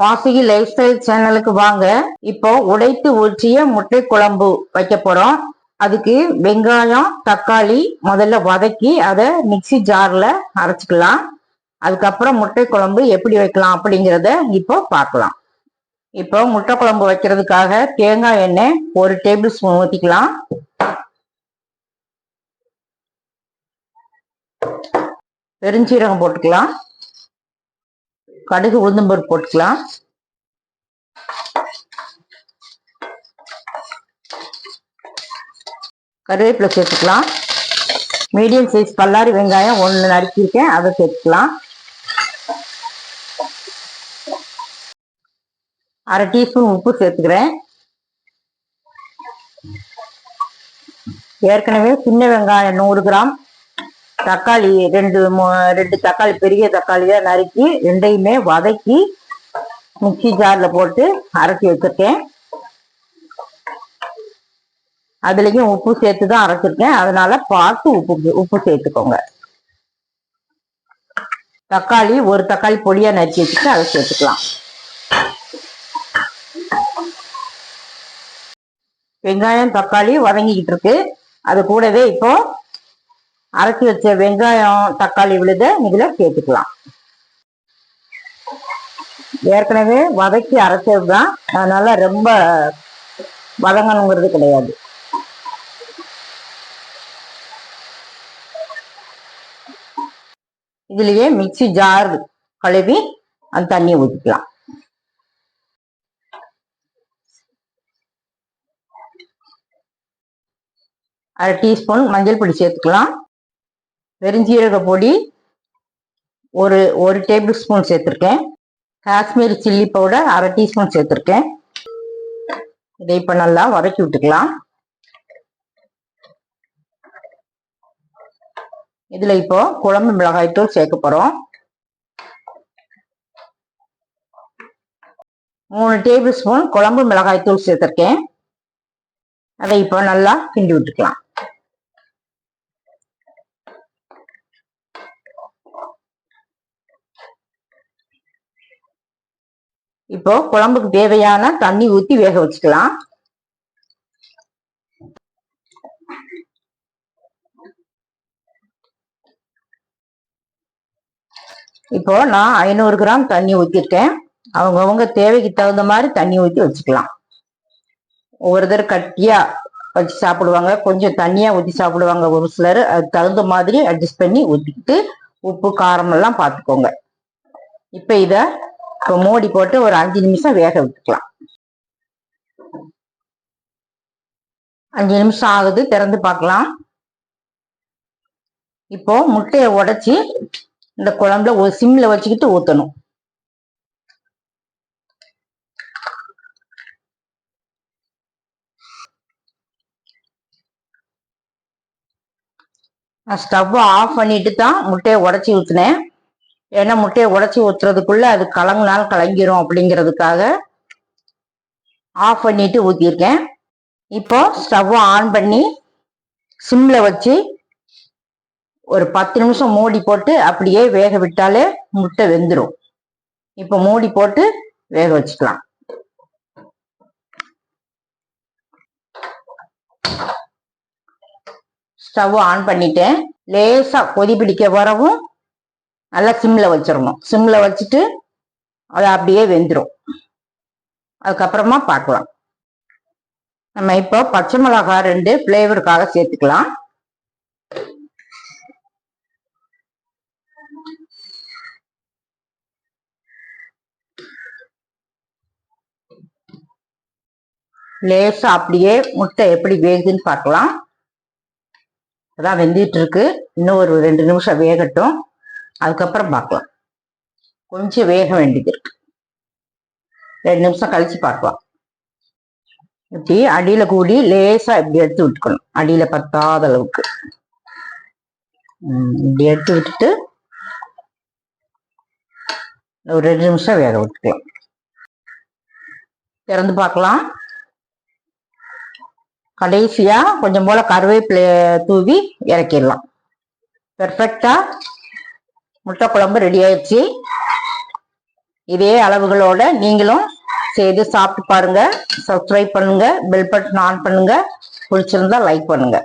Vasuki life style சேனலுக்கு வாங்க. இப்போ உடைத்து ஊற்றிய முட்டை குழம்பு வைக்க போறோம். அதுக்கு வெங்காயம் தக்காளி முதல்ல வதக்கி அதை மிக்ஸி ஜார்ல அரைச்சிக்கலாம். அதுக்கப்புறம் முட்டை குழம்பு எப்படி வைக்கலாம் அப்படிங்கிறத இப்போ பார்க்கலாம். இப்போ முட்டை குழம்பு வைக்கிறதுக்காக தேங்காய் எண்ணெய் ஒரு டேபிள் ஸ்பூன் ஊற்றிக்கலாம் பெருஞ்சீரகம் போட்டுக்கலாம். கடுகு உளுந்தம்பருப்பு போட்டுக்கலாம். கருவேப்பிலை சேர்த்துக்கலாம். மீடியம் சைஸ் பல்லாரி வெங்காயம் ஒன்று நறுக்கியிருக்கேன் அதை சேர்த்துக்கலாம். அரை டீஸ்பூன் உப்பு சேர்த்துக்கிறேன். ஏற்கனவே சின்ன வெங்காயம் நூறு கிராம் தக்காளி ரெண்டு ரெண்டு தக்காளி பெரிய தக்காளியா நறுக்கி ரெண்டையுமே வதக்கி மிக்சி ஜார்ல போட்டு அரைச்சி வச்சிருக்கேன். அதுலயும் உப்பு சேர்த்து தான் அரைச்சிருக்கேன். அதனால பார்த்து உப்பு உப்பு சேர்த்துக்கோங்க. தக்காளி ஒரு தக்காளி பொடியா நறுக்கி வச்சுட்டு அதை சேர்த்துக்கலாம். வெங்காயம் தக்காளி வதங்கிக்கிட்டு இருக்கு. அது கூடவே இப்போ அரைச்சி வச்ச வெங்காயம் தக்காளி விழுத இதுல சேர்த்துக்கலாம். ஏற்கனவே வதக்கி அரைச்சது தான் அதனால ரொம்ப வதங்கணுங்கிறது கிடையாது. இதுலயே மிக்ஸி ஜார் கழுவி அந்த தண்ணியை ஊற்றிக்கலாம் அரை டீஸ்பூன் மஞ்சள் பொடி சேர்த்துக்கலாம். பெருஞ்சீரக பொடி ஒரு ஒரு டேபிள் ஸ்பூன் சேர்த்துருக்கேன். காஷ்மீரி சில்லி பவுடர் அரை டீஸ்பூன் சேர்த்துருக்கேன். இதை இப்போ நல்லா வதக்கி விட்டுக்கலாம். இதில் இப்போ குழம்பு மிளகாய் தூள் சேர்க்க போகிறோம் மூணு டேபிள் ஸ்பூன் குழம்பு மிளகாய் தூள் சேர்த்துருக்கேன். அதை இப்போ நல்லா கிண்டி விட்டுக்கலாம். இப்போ குழம்புக்கு தேவையான தண்ணி ஊத்தி வேக வச்சுக்கலாம். இப்போ நான் ஐநூறு கிராம் தண்ணி ஊத்திருக்கேன். அவங்க தேவைக்கு தகுந்த மாதிரி தண்ணி ஊத்தி வச்சுக்கலாம். ஒவ்வொருத்தர் தடவை கட்டியா வச்சு சாப்பிடுவாங்க. கொஞ்சம் தண்ணியா ஊத்தி சாப்பிடுவாங்க ஒரு சிலர். அதுக்கு தகுந்த மாதிரி அட்ஜஸ்ட் பண்ணி ஊத்திக்கிட்டு உப்பு காரம் எல்லாம் பார்த்துக்கோங்க. இப்ப இத இப்போ மூடி போட்டு ஒரு அஞ்சு நிமிஷம் வேக விட்டுக்கலாம். அஞ்சு நிமிஷம் ஆகுது திறந்து பார்க்கலாம். இப்போ முட்டையை உடைச்சி இந்த குழம்புல ஒரு சிம்ல வச்சுக்கிட்டு ஊத்தணும். நான் ஸ்டவ் ஆஃப் பண்ணிட்டு தான் முட்டையை உடைச்சி ஊற்றுனேன் ஏன்னா முட்டையை உடச்சி ஊத்துறதுக்குள்ள அது கலங்கினாலும் கலங்கிரும் அப்படிங்கிறதுக்காக ஆஃப் பண்ணிட்டு ஊற்றிருக்கேன் இப்போ ஸ்டவ் ஆன் பண்ணி சிம்மில் வச்சு ஒரு பத்து நிமிஷம் மூடி போட்டு அப்படியே வேக விட்டாலே முட்டை வெந்துடும் இப்போ மூடி போட்டு வேக வச்சுக்கலாம். ஸ்டவ் ஆன் பண்ணிட்டேன். லேசாக கொதி பிடிக்க வரவும் நல்லா சிம்மில் வச்சிடணும். சிம்மில் வச்சுட்டு அது அப்படியே வெந்துடும் அதுக்கப்புறமா பார்க்கலாம். நம்ம இப்போ பச்சை மிளகா ரெண்டு ஃப்ளேவருக்காக சேர்த்துக்கலாம். லேசாக அப்படியே முட்டை எப்படி வேகுதுன்னு பார்க்கலாம். அதான் வெந்துட்டு இருக்கு. இன்னும் ஒரு ரெண்டு நிமிஷம் வேகட்டும். அதுக்கப்புறம் பார்க்கலாம். கொஞ்சம் வேக வேண்டியது இருக்கு. ரெண்டு நிமிஷம் கழிச்சு பார்க்கலாம். இப்படி அடியில கூடி லேசா இப்படி எடுத்து விட்டுக்கணும். அடியில பத்தாத அளவுக்கு. இப்படி எடுத்து விட்டுட்டு ஒரு ரெண்டு நிமிஷம் வேக விட்டுக்கலாம். திறந்து பார்க்கலாம். கடைசியா கொஞ்சம் போல கருவேப்பிலைய தூவி இறக்கிடலாம். பெர்ஃபெக்டா முட்டை குழம்பு ரெடி ஆயிடுச்சு. இதே அளவுகளோட நீங்களும் செய்து சாப்பிட்டு பாருங்க. சப்ஸ்கிரைப் பண்ணுங்க. பெல் பட்டன் ஆன் பண்ணுங்க. பிடிச்சிருந்தா லைக் பண்ணுங்க.